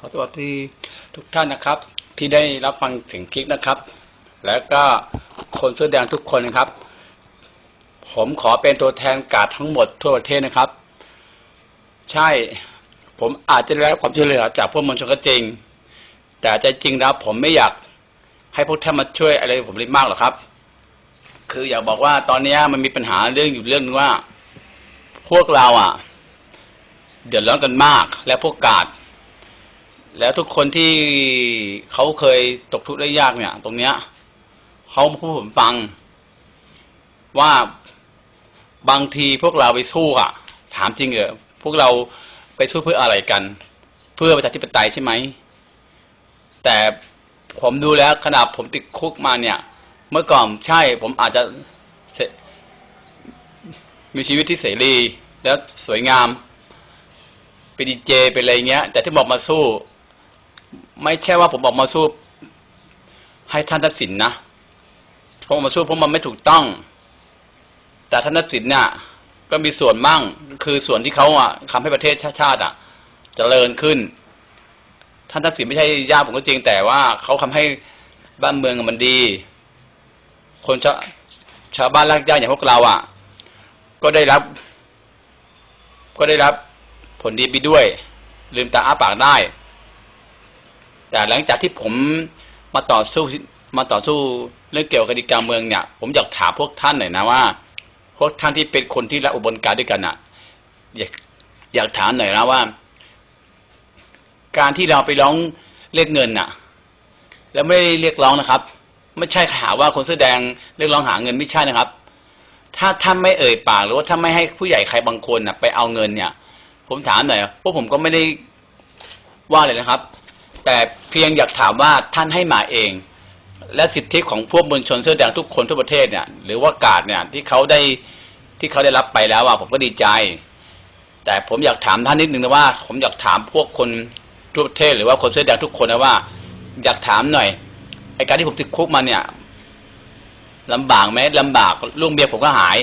ขอสวัสดีทุกท่านนะครับ ที่ได้รับฟังเสียงคลิกนะครับ แล้วก็คนเสื้อแดงทุกคนนะครับ ผมขอเป็นตัวแทนกาดทั้งหมดทั่วประเทศนะครับ ใช่ผมอาจจะได้รับความช่วยเหลือจากพวกมวลชนก็จริง แต่ใจจริงแล้วผมไม่อยากให้พวกท่านมาช่วยอะไรผมเลยมากหรอกครับ คืออยากบอกว่าตอนนี้มันมีปัญหาเรื่องอยู่เรื่องนึงว่า พวกเราอะ เดือดร้อนกันมาก และพวกกาด แล้วทุกคนที่เขาเคยตกทุกข์ได้ยากเนี่ย ตรงเนี้ยเขาพูดผมฟัง ว่าบางทีพวกเราไปสู้อะถามจริงเหรอพวกเราไปสู้เพื่ออะไรกัน เพื่อประชาธิปไตยใช่ไหม แต่ผมดูแล้วขนาดผมติดคุกมาเนี่ย เมื่อก่อนใช่ผมอาจจะมีชีวิตที่เสรี แล้วสวยงามเป็นดีเจเป็นอะไรเงี้ย แต่ที่บอกมาสู้ ไม่ใช่ว่าผมบอกมาสู้ให้ท่านทักษิณนะผมมาสู้เพราะมันไม่ถูกต้อง แต่ท่านทักษิณเนี่ยก็มีส่วนมั่งคือส่วนที่เขาอะทำให้ประเทศชาติชาติอะเจริญขึ้น ท่านทักษิณไม่ใช่ญาติผมก็จริงแต่ว่าเขาทำให้บ้านเมืองมันดี คนชาชาวบ้านรากหญ้าอย่างพวกเราอะ ก็ได้รับ ก็ได้รับผลดีไปด้วย ลืมตาอ้าปากได้ แต่หลังจากที่ผมมาต่อสู้มาต่อสู้เรื่องเกี่ยวกับคดีการเมืองเนี่ย ผมอยากถามพวกท่านหน่อยนะว่า พวกท่านที่เป็นคนที่รักอุบลการด้วยกันอะ อยากอยากถามหน่อยนะว่า การที่เราไปร้องเรียกเงินน่ะ แล้วไม่ได้เรียกร้องนะครับ ไม่ใช่หาว่าคนเสื้อแดงเรียกร้องหาเงินไม่ใช่นะครับ ถ้าท่านไม่เอ่ยปากหรือว่าถ้าไม่ให้ผู้ใหญ่ใครบางคนน่ะ ไปเอาเงินเนี่ย ผมถามหน่อยพวกผมก็ไม่ได้ว่าเลยนะครับ แต่เพียงอยากถามว่าท่านให้มาเอง และสิทธิของพวกมวลชนเสื้อแดงทุกคนทั่วประเทศเนี่ย หรือว่ากาดเนี่ยที่เขาได้ที่เขาได้รับไปแล้วอะผมก็ดีใจ แต่ผมอยากถามท่านนิดนึงนะว่า ผมอยากถามพวกคนทั่วประเทศหรือว่าคนเสื้อแดงทุกคนนะว่า อยากถามหน่อยไอการที่ผมติดคุกมาเนี่ยลำบากไหมลำบากลุงเบียร์ผมก็หาย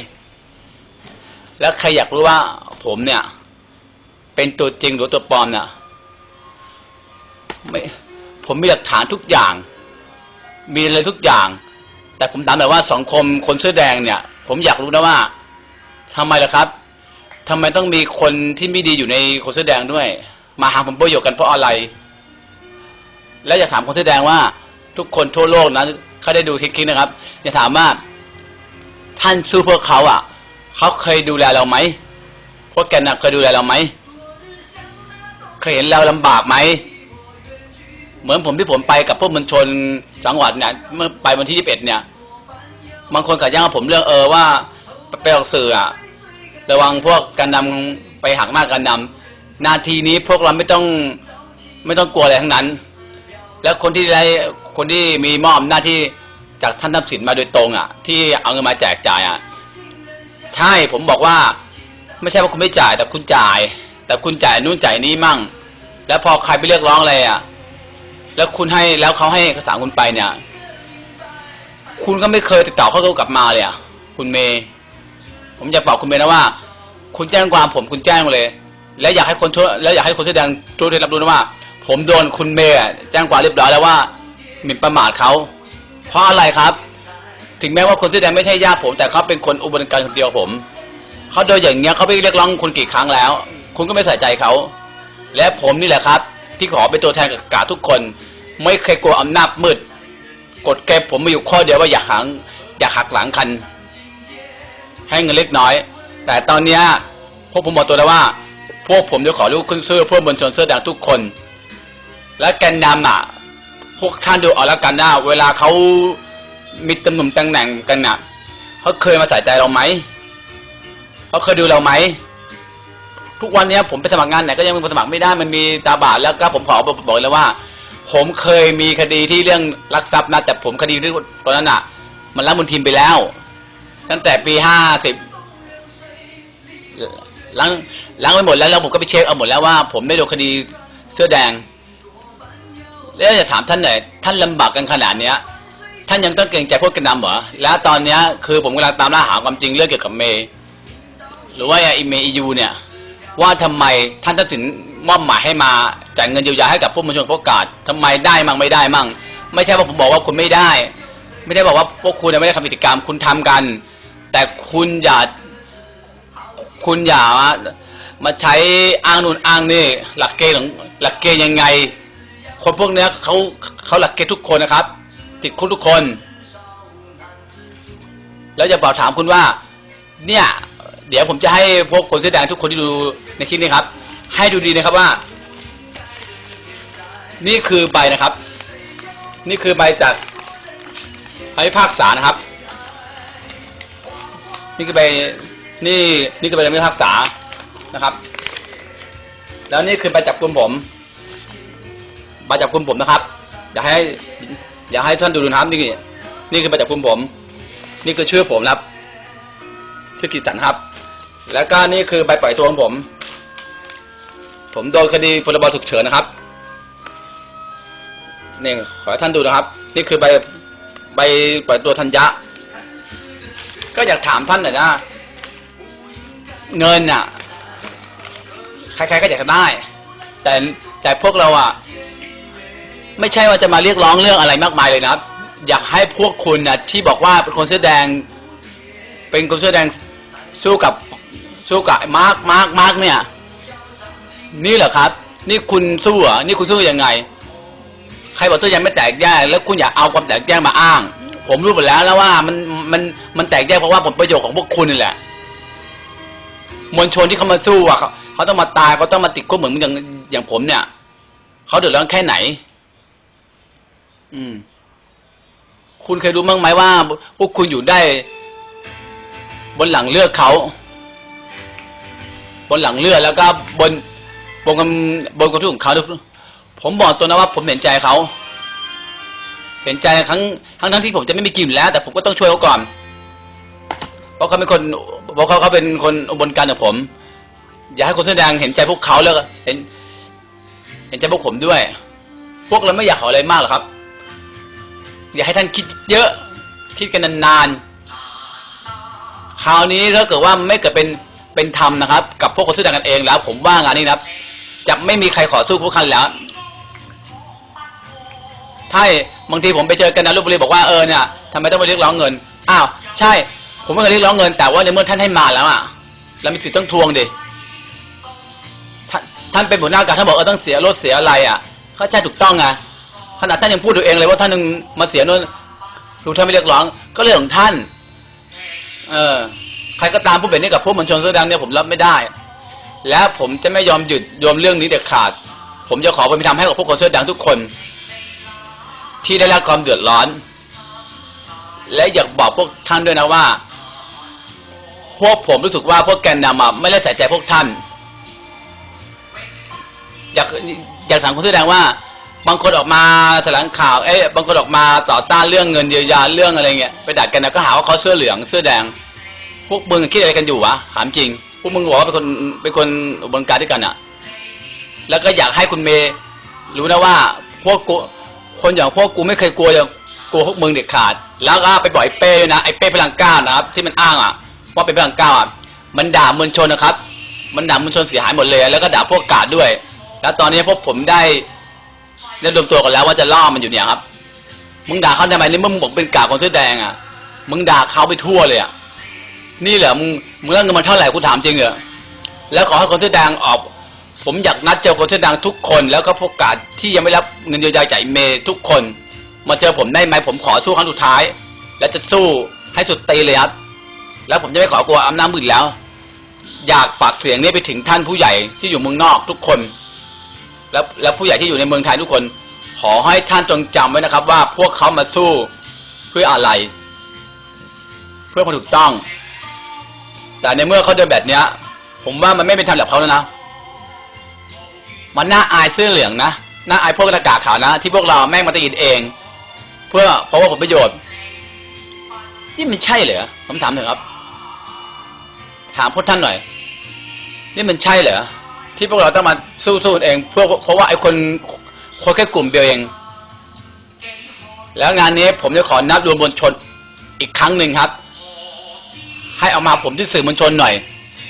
แล้วใครอยากรู้ว่าผมเนี่ย เป็นตัวจริงหรือตัวปลอมเนี่ย ไม่ผมมีหลักฐานทุกอย่าง มีอะไรทุกอย่าง แต่ผมถามแบบว่าสังคมคนเสื้อแดงเนี่ย ผมอยากรู้นะว่าทำไมล่ะครับทำไมต้องมีคนที่ไม่ดีอยู่ในคนเสื้อแดงด้วย มาหาผลประโยชน์กันเพราะอะไร และอยากถามคนเสื้อแดงว่า ทุกคนทั่วโลกนะเขาได้ดูคลิปๆนะครับ อยากถามว่าท่านสู้เพื่อเขาอะเขาเคยดูแลเราไหมพวกแกน่ะเคยดูแลเราไหมเคยเห็นเราลำบากไหม เหมือนผมที่ผมไปกับพวกมวลชนจังหวัดเนี่ยเมื่อไปวันที่ยี่สิบเอ็ดเนี่ยบางคนขัดแย้งกับผมเรื่องเออว่าไปออกสื่ออะระวังพวกการนำไปหักหน้าการนำนาทีนี้พวกเราไม่ต้องไม่ต้องกลัวอะไรทั้งนั้น แล้วคนที่ได้คนที่มีมอบหน้าที่จากท่านทัพสินมาโดยตรงอะ ที่เอาเงินมาแจกจ่ายอะใช่ผมบอกว่า ไม่ใช่ว่าคุณไม่จ่ายแต่คุณจ่าย แต่คุณจ่ายนู่นจ่ายนี้มั่ง แล้วพอใครไปเรียกร้องอะไรอะ แล้วคุณให้แล้วเขาให้เอกสารคุณไปเนี่ย คุณก็ไม่เคยติดต่อเขากลับมาเลยอะคุณเมย์ผมอยากบอกคุณเมย์นะว่า คุณแจ้งความผมคุณแจ้งมาเลย และอยากให้คนทั่วแล้วอยากให้คนแสอแดงทั่วได้รับรู้นะว่า ผมโดนคุณเมย์แจ้งความเรียบร้อยแล้วว่าหมิ่นประมาทเขาเพราะอะไรครับ ถึงแม้ว่าคนแสอแดงไม่ใช่ญาติผม แต่เขาเป็นคนอุบลการคนเดียวผมเขาโดนอย่างเงี้ยเขาไปเรียกร้องคุณกี่ครั้งแล้ว คุณก็ไม่ใส่ใจเขาและผมนี่แหละครับ ที่ขอเป็นตัวแทนกับกาทุกคน ไม่เคยกลัวอำนาจมืด กดเก็บผมมีอยู่ข้อเดียวว่าอย่าหังอย่าหักหลังคัน ให้เงินเล็กน้อย แต่ตอนเนี้ยพวกผมบอกตัวแล้วว่า พวกผมจะขอลูกขึ้นเสื้อเพื่อบนชนเสื้อแดงทุกคน และแกนนำอะพวกท่านดูเอาละกันนะเวลาเขามีตำแหน่งตำแหน่งกันน่ะเขาเคยมาใส่ใจเราไหมเขาเคยดูเราไหม ทุกวันเนี้ยผมไปสมัครงานไหนก็ยังไปสมัครไม่ได้มันมีตาบาดแล้วก็ผมขอบอกเลยว่า ผมเคยมีคดีที่เรื่องลักทรัพย์นะแต่ผมคดีที่ตอนนั้นอะ มันรับมูลทีมไปแล้ว ตั้งแต่ปีห้าสิบล้างล้างไปหมดแล้วแล้วผมก็ไปเช็คเอาหมดแล้วว่า ผมได้โดนคดีเสื้อแดง แล้วจะถามท่านหน่อยท่านลำบากกันขนาดเนี้ย ท่านยังต้องเกรงใจพวกกันนำเหรอแล้วตอนเนี้ยคือผมกำลังตามล่าหาความจริงเรื่องเกี่ยวกับเมย์หรือว่าไอเมย์ยูเนี่ย ว่าทำไมท่านถึงมอบหมายให้มาจ่ายเงินเยียวยาให้กับผู้มวลชนพวกกาดทำไมได้มั่งไม่ได้มั่ง ไม่ใช่ว่าผมบอกว่าคุณไม่ได้ ไม่ได้บอกว่าพวกคุณไม่ได้ทำกิจกรรมคุณทำกัน แต่คุณอย่าคุณอย่ามามาใช้อ้างนู่นอ้างนี่หลักเกณฑ์ของหลักเกณฑ์ยังไง คนพวกเนี้ยเขาเขาหลักเกณฑ์ทุกคนนะครับ ติดคุกทุกคน แล้วจะบอกถามคุณว่า เนี่ย เดี๋ยวผมจะให้พวกคนเสื้อแดงทุกคนที่ดูในคลิปนี้ครับ ให้ดูดีนะครับว่า นี่คือใบนะครับ นี่คือใบจากคำพิพากษานะครับ นี่คือใบนี่นี่คือใบคำพิพากษานะครับ แล้วนี่คือใบจับกุมผมใบจับกุมผมนะครับอยากให้อยากให้ท่านดูดูนะครับนี่นี่คือใบจับกุมผม นี่คือชื่อผมนะครับชื่อกิตสันครับ แล้วก็นี่คือใบปล่อยตัวของผม ผมโดนคดีพรบฉุกเฉินนะครับนี่ขอให้ท่านดูนะครับ นี่คือใบใบปล่อยตัวธัญญะ ก็อยากถามท่านหน่อยนะเงินน่ะ ใครๆก็อยากได้ แต่แต่พวกเราอะ ไม่ใช่ว่าจะมาเรียกร้องเรื่องอะไรมากมายเลยนะครับ อยากให้พวกคุณนะที่บอกว่าเป็นคนเสื้อแดง เป็นคนเสื้อแดงสู้กับ สู้กับมาร์กมาร์กมาร์กเนี่ย นี่เหรอครับ นี่คุณสู้เหรอนี่คุณสู้ยังไง ใครบอกตัวยังไม่แตกแยกแล้วคุณอย่าเอาความแตกแยกมาอ้าง ผมรู้หมดแล้วแล้วว่ามันมันมันแตกแยกเพราะว่าผลประโยชน์ของพวกคุณนี่แหละ มวลชนที่เขามาสู้อะเขาเขาต้องมาตายเขาต้องมาติดคุกเหมือนอย่างอย่างผมเนี่ยเขาเดือดร้อนแค่ไหน อืม คุณเคยรู้บ้างไหมว่า พวกคุณอยู่ได้ บนหลังเลือกเขา บนหลังเลือแล้วก็บนบนกำบนกระทุ้ของเขาด้วยผมบอกตัวนะว่าผมเห็นใจเขาเห็นใจทั้งทั้งทั้งที่ผมจะไม่มีกินแล้ว แต่ผมก็ต้องช่วยเขาก่อน เพราะเขาเป็นคนเพราะเขาเขาเป็นคนบลการกับผม อยากให้คนแสอแดงเห็นใจพวกเขาแล้วเห็น เห็นใจพวกผมด้วย พวกเราไม่อยากขออะไรมากหรอกครับ อยากให้ท่านคิดเยอะ คิดกันนานๆคราวนี้ถ้าเกิดว่าไม่เกิดเป็น เป็นธรรมนะครับ กับพวกคนแสอแดงกันเองแล้ว ผมว่างานนี้นะครับ จะไม่มีใครขอสู้พวกท่านแล้ว ถ้าบางทีผมไปเจอกันนะลพบุรีบอกว่าเออเนี่ยทำไมต้องมาเรียกร้องเงินอ้าวใช่ ผมไม่เคยเรียกร้องเงิน แต่ว่าในเมื่อท่านให้มาแล้วอะเรามีสิทธิ์ต้องทวงดิท่านท่านเป็นหัวหน้าการท่านบอกเออต้องเสียรถเสียอะไรอะเขาใช่ถูกต้องไงขนาดท่านยังพูดตัวเองเลยว่าท่านนึงมาเสียนู่นดูท่านไม่เรียกร้อง ก็เรื่องของท่าน เออ ใครก็ตามผู้เป็นนี่กับพวกมวลชนเสื้อแดงเนี่ยผมรับไม่ได้ และผมจะไม่ยอมหยุดยอมเรื่องนี้เด็ดขาด ผมจะขอความเป็นธรรมให้กับพวกคนเสื้อแดงทุกคน ที่ได้รับความเดือดร้อน และอยากบอกพวกท่านด้วยนะว่า พวกผมรู้สึกว่าพวกแกนนำไม่ได้ใส่ใจพวกท่าน อยากอยากถามคนเสื้อแดงว่าบางคนออกมาแถลงข่าวเอ้ยบางคนออกมาต่อต้านเรื่องเงินเยียวยาเรื่องอะไรเงี้ยไปดัดกันนะก็หาว่าเขาเสื้อเหลืองเสื้อแดง พวกมึงคิดอะไรกันอยู่วะถามจริง พวกมึงบอกว่าเป็นคนเป็นคนอุบลการด้วยกันอะแล้วก็อยากให้คุณเมย์รู้นะว่า พวกกูคนอย่างพวกกูไม่เคยกลัวอย่างกลัวพวกมึงเด็ดขาด แล้วก็ไปบอกไอ้เป้ด้วยนะไอ้เป้พลังก้านะครับ ที่มันอ้างอะว่าเป็นพลังก้าอะมันด่ามวลชนนะครับ มันด่ามวลชนเสียหายหมดเลย แล้วก็ด่าพวกกาดด้วย แล้วตอนนี้พวกผมได้ได้รวมตัวกันแล้วว่าจะล่อมันอยู่เนี่ยครับ มึงด่าเขาทำไมนี่มึงบอกเป็นกาดคนเสื้อแดงอะ มึงด่าเขาไปทั่วเลยอะ นี่เหรอมึงมึงเงินมันเท่าไหร่กูถามจริงเหรอแล้วขอให้คนเสื้อแดงออก ผมอยากนัดเจอคนเสื้อแดงทุกคน แล้วก็พวกกาดที่ยังไม่รับเงินเยียวยาจากเมย์ทุกคน มาเจอผมได้ไหมผมขอสู้ครั้งสุดท้าย และจะสู้ให้สุดตีเลยครับแล้วผมจะไม่ขอกลัวอำนาจมืดแล้ว อยากฝากเสียงนี้ไปถึงท่านผู้ใหญ่ที่อยู่เมืองนอกทุกคน แล้วแล้วผู้ใหญ่ที่อยู่ในเมืองไทยทุกคน ขอให้ท่านจงจำไว้นะครับ ว่าพวกเขามาสู้เพื่ออะไร เพื่อความถูกต้อง แต่ในเมื่อเขาเดินแบบเนี้ย ผมว่ามันไม่เป็นธรรมกับเขาแล้วนะ มันน่าอายเสื้อเหลืองนะ น่าอายพวกหน้ากาขาวนะ ที่พวกเราแม่งมาตีนเอง เพื่อเพราะว่าผลประโยชน์นี่มันใช่เหรอผมถามหน่อยครับ ถามพวกท่านหน่อย นี่มันใช่เหรอที่พวกเราต้องมาสู้ๆเองเพื่อเพราะว่าไอ้คนคนแค่กลุ่มเดียวเอง แล้วงานนี้ผมจะขอนับรวมมวลชนอีกครั้งหนึ่งครับ ให้เอามาผมที่สื่อมวลชนหน่อย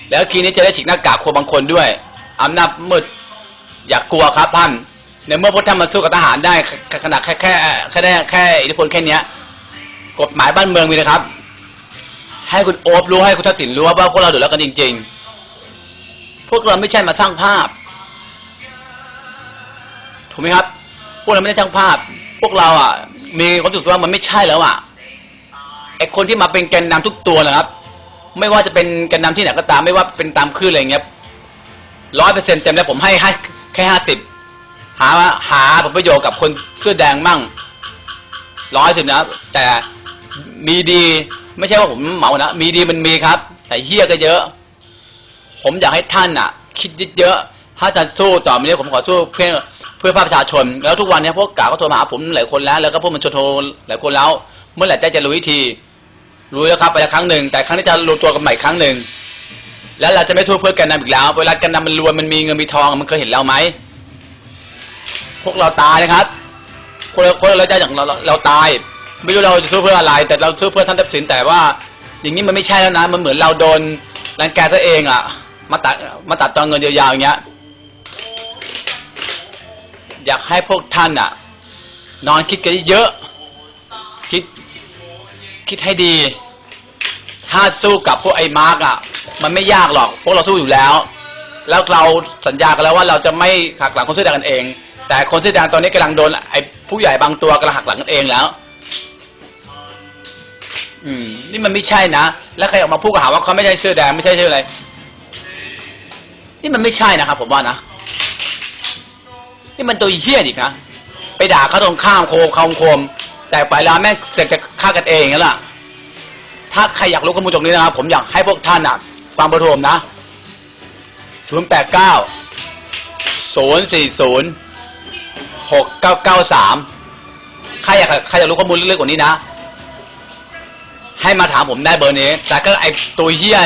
แล้วทีนี้จะได้ฉีกหน้ากากคนบางคนด้วยอำนาจมืดอย่ากกลัวครับท่านในเมื่อพวกท่านมาสู้กับทหารได้ขนาดแค่แค่แค่ได้แค่อิทธิพลแค่เนี้ย กฎหมายบ้านเมืองมีนะครับ ให้คุณโอ๊บรู้ให้คุณทักษิณรู้ว่าพวกเราเดือดร้อนกันจริง ๆ พวกเราไม่ใช่มาสร้างภาพถูกไหมครับ พวกเราไม่ได้สร้างภาพ พวกเราอะ มีความรู้สึกว่ามันไม่ใช่แล้วอะไอคนที่มาเป็นแกนนำทุกตัวนะครับ ไม่ว่าจะเป็นแกนนำที่ไหนก็ตามไม่ว่าเป็นตามคลื่นอะไรอย่างเงี้ยร้อยเปอร์เซ็นต์เต็มแล้วผมให้ให้แค่ห้าสิบหาหาผลประโยชน์กับคนเสื้อแดงมั่งร้อยสิบนะแต่มีดี ไม่ใช่ว่าผมเหมานะมีดีมันมีครับ แต่เฮี้ยก็เยอะ ผมอยากให้ท่านอะ คิดเยอะๆถ้าจะสู้ต่อไปนี้ผมขอสู้เพื่อเพื่อภาคประชาชน แล้วทุกวันนี้พวกกาก็โทรมาหาผมหลายคนแล้ว แล้วก็พวกมันชนโทรหลายคนแล้ว เมื่อไหร่จะจะรู้วิธี รู้แล้วครับไปแล้วครั้งหนึ่งแต่ครั้งนี้จะรวมตัวกันใหม่ครั้งหนึ่งแล้วเราจะไม่สู้เพื่อแกันนำอีกแล้วเวลาแกันนำมันรวยมันมีเงินมีทองมันเคยเห็นเราไหมพวกเราตายนะครับ คนคนเราจะอย่างเราเราตาย ไม่รู้เราจะสู้เพื่ออะไร แต่เราสู้เพื่อท่านทักษิณแต่ว่า อย่างนี้มันไม่ใช่แล้วนะมันเหมือนเราโดนรังแกตัวเองอะ มาตัดมาตัดตอนเงินยาวๆอย่างเงี้ยอยากให้พวกท่านอะ นอนคิดกันเยอะ คิด คิดให้ดี ถ้าสู้กับพวกไอ้มาร์กอะ มันไม่ยากหรอก พวกเราสู้อยู่แล้ว แล้วเราสัญญากันแล้วว่าเราจะไม่หักหลังคนเสื้อแดงกันเอง แต่คนเสื้อแดงตอนนี้กำลังโดนไอ้ผู้ใหญ่บางตัวกำลังหักหลังกันเองแล้ว อืม นี่มันไม่ใช่นะ แล้วใครออกมาพูดก็หาว่าเขาไม่ใช่เสื้อแดงไม่ใช่เสื้ออะไร นี่มันไม่ใช่นะครับผมว่านะ นี่มันตัวเหี้ยอีกนะ ไปด่าเขาตรงข้ามโคมคมโคม แต่ไปแล้วแม่งเสร็จจะฆ่ากันเองนั่นแหละถ้าใครอยากรู้ข้อมูลตรงนี้นะครับ ผมอยากให้พวกท่านอะฟังประโทมนะศูนย์แปดเก้าศูนย์สี่ศูนย์หกเก้าเก้าสามใครอยากใครอยากรู้ข้อมูลลึกๆกว่านี้นะ ให้มาถามผมได้เบอร์นี้ แต่ก็ไอตัวเฮีย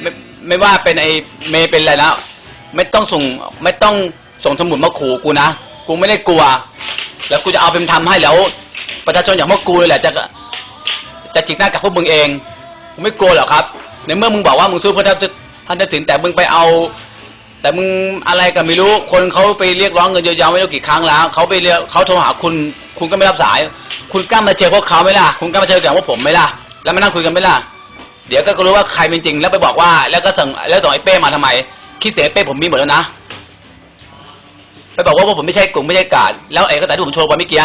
ไม่ไม่ว่าเป็นไอเมย์เป็นอะไรนะ ไม่ต้องส่งไม่ต้องส่งสมุดมาขู่กูนะ กูไม่ได้กลัว แล้วกูจะเอาเป็นทำให้แล้ว ประชาชนอย่างพวกกูเลยแหละจะจะจิกหน้ากับพวกมึงเองกูไม่กลัวหรอกครับ ในเมื่อมึงบอกว่ามึงสู้เพื่อท่านท่านทักษิณแต่มึงไปเอา แต่มึงอะไรก็ไม่รู้คนเขาไปเรียกร้องเงินเยียวยาไม่รู้กี่ครั้งแล้วเขาไปเรียกเขาโทรหาคุณ คุณก็ไม่รับสาย คุณกล้ามาเจอพวกเขาไหมล่ะคุณกล้ามาเจอกับพวกผมไหมล่ะแล้วมานั่งคุยกันไหมล่ะเดี๋ยวก็รู้ว่าใครเป็นจริงแล้วไปบอกว่า แล้วก็ส่งแล้วส่งไอ้เป้มาทำไม คิดเสียเป้ผมมีหมดแล้วนะไปบอกว่าพวกผมไม่ใช่กลุ่มไม่ใช่กาดแล้วไอ้ก็แต่ที่ผมโชว์ไปเมื่อกี้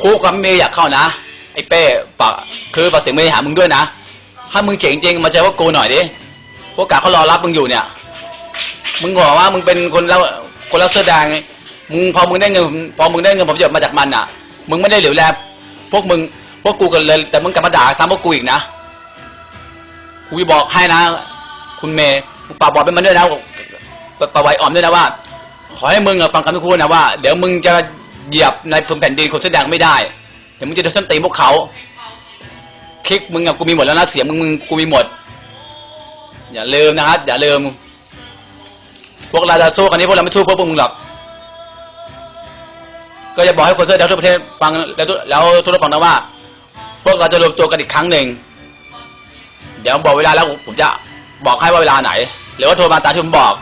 คุกก็ไม่อยากเข้านะไอ้เป้ปากคือปากเสียงไม่หามึงด้วยนะ ถ้ามึงเจ๋งจริงมาเจอพวกกูหน่อยดิพวกกาเขารอรับมึงอยู่เนี่ย มึงบอกว่ามึงเป็นคนเล่าคนเล่าเสื้อแดงไงมึงพอมึงได้เงินพอมึงได้เงินผมจะมาจากมันอะ มึงไม่ได้เหลียวแลพวกมึงพวกกูกันเลย แต่มึงกลับมาด่าซ้ำพวกกูอีกนะกูจะบอกให้นะ คุณเมย์ปากบอกเป็นมันด้วยนะปะปะไว้อ่อมด้วยนะว่า ขอให้มึงฟังคำที่กูพูดนะว่า เดี๋ยวมึงจะ เหยียบในพื้นแผ่นดินคนเสื้อแดงไม่ได้เดี๋ยวมึงจะโดนส้นตีนพวกเขาคลิกมึงอะกูมีหมดแล้วนะเสียงมึงมึงกูมีหมด อย่าลืมนะครับอย่าลืม พวกเราจะสู้กันนี้พวกเราไม่สู้พวกมึงหรอกก็จะบอกให้คนเสื้อแดงทั่วประเทศฟังแล้วทุกแล้วทุกท่านฟังนะว่า พวกเราจะรวมตัวกันอีกครั้งหนึ่งเดี๋ยวบอกเวลาแล้วผมจะบอกให้ว่าเวลาไหน หรือว่าโทรมาตามที่ผมบอก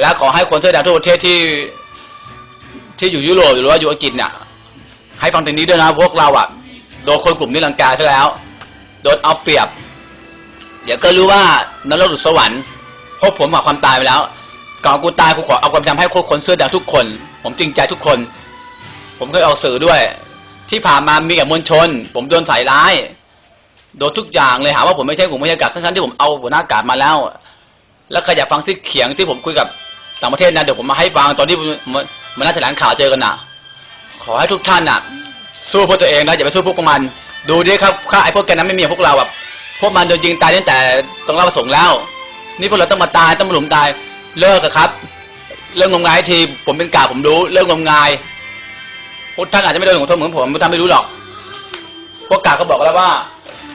และขอให้คนเสื้อแดงทั่วประเทศที่ ที่อยู่ยุโรปหรือว่าอยู่อังกฤษเนี่ยให้ฟังตรงนี้ด้วยนะพวกเราอะโดนคนกลุ่มนี้รังแกซะแล้ว โดนเอาเปรียบ เดี๋ยวก็รู้ว่านรกหรือสวรรค์พราะผมหาความตายไปแล้วก่อนกูตายกูขอเอาความจำให้คนเสื้อแดงทุกคน ผมจริงใจทุกคน ผมเคยออกสื่อด้วย ที่ผ่านมามีกับมวลชน ผมโดนใส่ร้าย โดนทุกอย่างเลยหาว่าผมไม่ใช่กลุ่มวิทยากาศทั้งๆที่ผมเอาหัวหน้ากาศมาแล้ว แล้วใครอยากฟังที่เขียงที่ผมคุยกับต่างประเทศนะเดี๋ยวผมมาให้ฟังตอนที่ มันมันน่าแถลงข่าวเจอกันนะขอให้ทุกท่านน่ะ สู้พื่อตัวเองนะอย่าไปสู้พวกมัน ดูดิครับข้าไอ้พวกแกนั้นไม่มีพวกเราแบบพวกมันโดนยิงตายตั้งแต่ตรงราประสงค์แล้ว นี่พวกเราต้องมาตายต้องมาหลุมตายเลิกอะครับ เรื่องงมงายทีผมเป็นกาผมรู้ เรื่องงมงายพวกท่านอาจจะไม่โดนของโทษเหมือนผมพวกท่านไม่รู้หรอก พวกกาเขาบอกแล้วว่า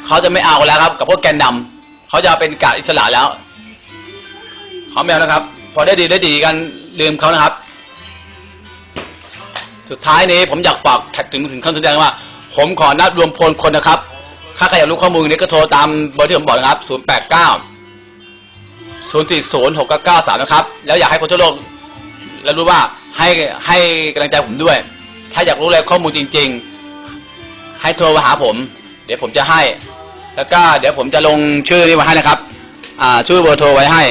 เขาจะไม่เอาแล้วครับ กับพวกแกนนำเขาจะเอาเป็นกาอิสระแล้วเขาไม่เอานะครับ พอได้ดีได้ดีกันลืมเขานะครับ สุดท้ายนี้ผมอยากฝากแท็กถึงถึงคำแสดงว่า ผมขอนัดรวมพลคนนะครับ ถ้าใครอยากรู้ข้อมูลนี้ก็โทรตามเบอร์ที่ผมบอกนะครับ 0 8 9 0 4 0 6 9 9 3 นะครับ แล้วอยากให้คนทั่วโลกแล้วรู้ว่าให้ให้กำลังใจผมด้วย ถ้าอยากรู้อะไรข้อมูลจริง ๆ ให้โทรมาหาผม เดี๋ยวผมจะให้ แล้วก็เดี๋ยวผมจะลงชื่อนี้ไว้ให้นะครับ อ่าชื่อเบอร์โทรไว้ให้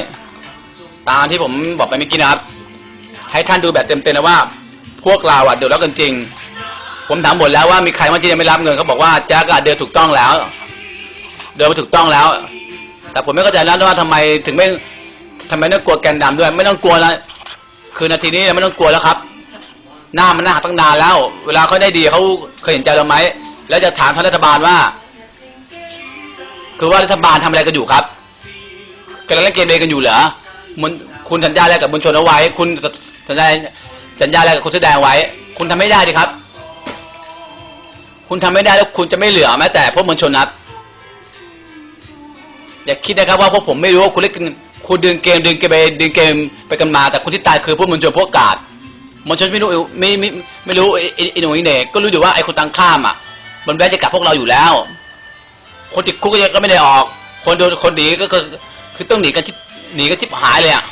ตามที่ผมบอกไปเมื่อกี้นะครับ ให้ท่านดูแบบเต็มๆนะว่า พวกเราอะเดือดร้อนกันจริง ผมถามหมดแล้วว่ามีใครว่าที่ยังไม่รับเงินเขาบอกว่าแจ๊กอะเดินถูกต้องแล้ว เดินมาถูกต้องแล้ว แต่ผมไม่เข้าใจนะว่าทำไมถึงไม่ทำไมต้องกลัวแกนดำด้วย ไม่ต้องกลัวนะคือนาทีนี้ไม่ต้องกลัวแล้วครับ หน้ามันหน้าหักตั้งนานแล้ว เวลาเขาได้ดีเขาเคยเห็นใจเราไหมแล้วจะถามท่านรัฐบาลว่า คือว่ารัฐบาลทำอะไรกันอยู่ครับกำลังเล่นเกมเองกันอยู่เหรอมันคุณสัญญาอะไรกับมวลชนเอาไว้ คุณสัญญา สัญญาอะไรกับคนแสอแดงไว้ คุณทำไม่ได้ดิครับ คุณทำไม่ได้แล้วคุณจะไม่เหลือแม้แต่พวกมวลชนนับอย่าคิดนะครับว่าพวกผมไม่รู้ว่าคุณเล่นคุณดึงเกมดึงเกมไปดึงเกมไปกันมา แต่คนที่ตายคือพวกมวลชนพวกกาดมวลชนไม่รู้ไม่ไม่ไม่รู้ไอ้หนุ่ยเด็กก็รู้อยู่ว่าไอ้คนตังข้ามอะ มันแวะจะกับพวกเราอยู่แล้ว คนติดคุกก็ไม่ได้ออก คนโดนคนหนีก็คือคือต้องหนีกันที่หนีกันที่หายเลยอะ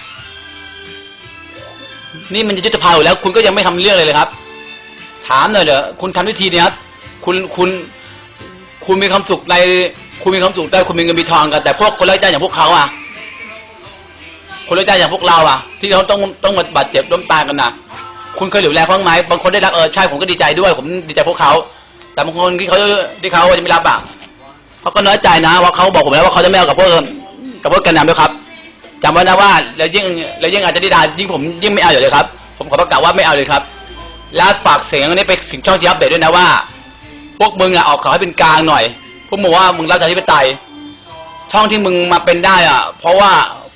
นี่มันจะยุติภาอยู่แล้ว คุณก็ยังไม่ทำเรื่องเลยเลยครับ ถามหน่อยเถอะคุณทำวิธีเนี้ยครับ คุณคุณคุณมีความสุขในคุณมีความสุขได้คุณมีเงินมีทองกันแต่พวกคนไร้ใจอย่างพวกเขาอะ คนไร้ใจอย่างพวกเราอะ ที่เขาต้องต้องมาบาดเจ็บล้มตายกันนะคุณเคยเหลียวแลบ้างไหมบางคนได้รับเออใช่ผมก็ดีใจด้วย ผมดีใจพวกเขา แต่บางคนที่เขาที่เขาจะไม่รับอะเขาก็น้อยใจนะว่าเขาบอกผมแล้วว่าเขาจะไม่เอากับพวกกับพวกแกนนำด้วยครับ จำไว้นะว่าแล้วยิ่งแล้วยิ่งอาจจะดีดายิ่งผมยิ่งไม่เอาอยู่เลยครับ ผมขอประกาศว่าไม่เอาเลยครับ แล้วฝากเสียงนี้ไปถึงช่องที่อัปเดตด้วยนะว่า พวกมึงอะออกข่าวให้เป็นกลางหน่อย พวกมึงว่ามึงรับจากที่ไปไตย ช่องที่มึงมาเป็นได้อะ เพราะว่า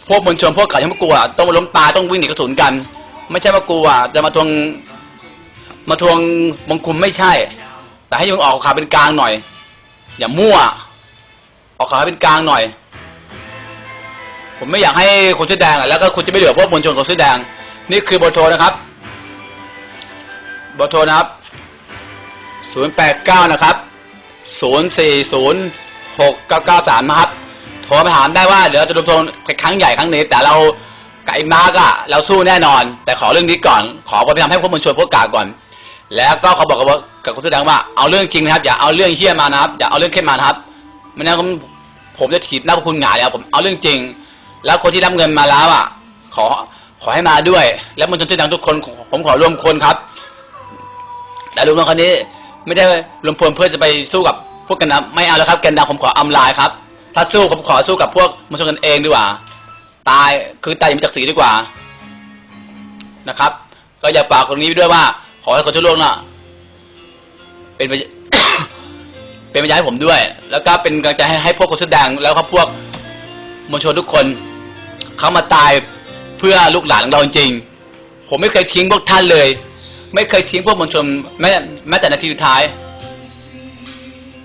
พวกมวลชนพวกกาดยังไม่กลัวต้องมาล้มตายต้องวิ่งหนีกระสุนกัน ไม่ใช่ว่ากลัวจะมาทวง มาทวงมงคุมไม่ใช่ แต่ให้มึงออกข่าวเป็นกลางหน่อย อย่ามั่ว ออกข่าวให้เป็นกลางหน่อย ผมไม่อยากให้คนเสื้อแดงอะแล้วก็คุณจะไม่เหลือพวกมวลชนคนเสื้อแดง นี่คือเบอร์โทรนะครับเบอร์โทรนะครับศูนย์แปดเก้านะครับศูนย์สี่ศูนย์หกเก้าเก้าสามนะครับ โทรมาถามได้ว่าเดี๋ยวจะรวมทนครั้งใหญ่ครั้งนี้ แต่เราไก่มาร์กอะเราสู้แน่นอน แต่ขอเรื่องนี้ก่อน ขอความพยายามให้พวกมวลชนพวกกาก่อน แล้วก็เขาบอกกับกับคนแสดงว่าเอาเรื่องจริงนะครับ อย่าเอาเรื่องเฮี้ยมานะครับ อย่าเอาเรื่องเข้มมานะครับไม่งั้นผมผมจะถีบหน้าพวกคุณหงายแล้วผมเอาเรื่องจริง แล้วคนที่รับเงินมาแล้วอะ ขอขอให้มาด้วย แล้วมวลชนที่ดังทุกคนผมขอร่วมคนครับ แต่รวมคนนี้ ไม่ได้รวมพลเพื่อจะไปสู้กับพวกกันดำไม่เอาแล้วครับแกันดำผมขออำลายครับ ถ้าสู้ผมขอสู้กับพวกมวลชนกันเองดีกว่า ตายคือตายอย่างมีศักดิ์ศรีดีกว่านะครับ ก็อย่าฝากตรงนี้ด้วยว่า ขอให้คนทั่วโลกน่ะ เป็นเป็นพยานให้ผมด้วย แล้วก็เป็นกำลังใจให้ให้พวกคนแสดงแล้วก็พวกมวลชนทุกคน เขามาตายเพื่อลูกหลานของเราจริง ผมไม่เคยทิ้งพวกท่านเลย ไม่เคยทิ้งพวกมวลชนแม้แม้แต่นาทีสุดท้าย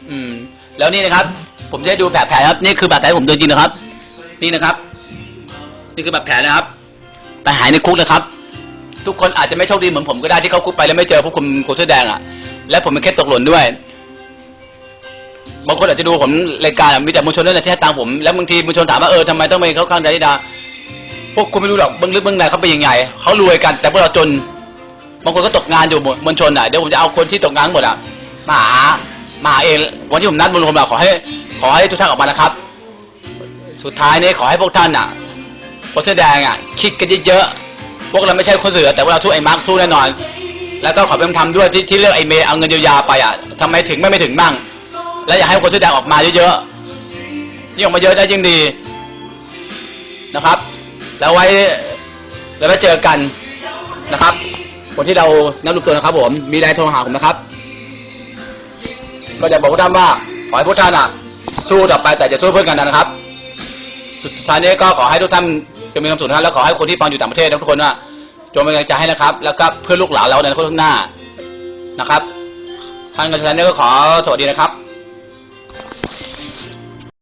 อืม แล้วนี่นะครับ ผมจะให้ดูแผลแผลครับ นี่คือบาดแผลผมโดนจริงนะครับ นี่นะครับ นี่คือบาดแผลนะครับแต่หายในคุกนะครับ ทุกคนอาจจะไม่โชคดีเหมือนผมก็ได้ที่เขาคุกไปแล้วไม่เจอพวกคุณคนเสื้อแดงอะ และผมเป็นแค่ตกหล่นด้วยบางคนอาจจะดูผมรายการมีแต่มวลชนนั่นแหละที่ให้ตังค์ผม แล้วบางทีมวลชนถามว่าเออทำไมต้องไปเข้าข้างดาริดา พวกคุณไม่รู้หรอกเบื้องลึกเบื้องในเขาเป็นยังไงเขารวยกัน แต่พวกเราจนบางคนก็ตกงานอยู่มวลชนอะเดี๋ยวผมจะเอาคนที่ตกงานหมดอะมาหามาเองวันที่ผมนัดมวลชนมาขอให้ ขอให้ทุกท่านออกมานะครับ สุดท้ายนี้ขอให้พวกท่านอะคนเสื้อแดงอะคิดกันเยอะๆพวกเราไม่ใช่คนเสือแต่ว่าเราสู้ไอ้มาร์คสู้แน่นอน แล้วก็ขอเป็นธรรมด้วยที่ที่เลือกไอ้เมย์เอาเงินเยียวยาไปอะทำไมถึงไม่ไม่ถึงบ้างและอยากให้คนเสื้อแดงออกมาเยอะๆยิ่งออกมาเยอะได้ยิ่งดีนะครับ แล้วไว้แล้วไว้เจอกันนะครับ คนที่เรานับรูปตัวนะครับ ผม มีอะไรโทรหาผมนะครับ ก็จะบอกพวกท่านว่าขอให้พวกท่านอะ สู้ต่อไปแต่จะสู้เพื่อนกันนะครับ สุดท้ายนี้ก็ขอให้ทุกท่านจะมีความสุขนะแล้วขอให้คนที่ฟังอยู่ต่างประเทศทุกคนว่าจงเป็นกำลังใจให้นะครับ แล้วก็เพื่อลูกหลานเราในอนาคตข้างหน้านะครับท่างการแสดงนี้ก็ขอสวัสดีนะครับ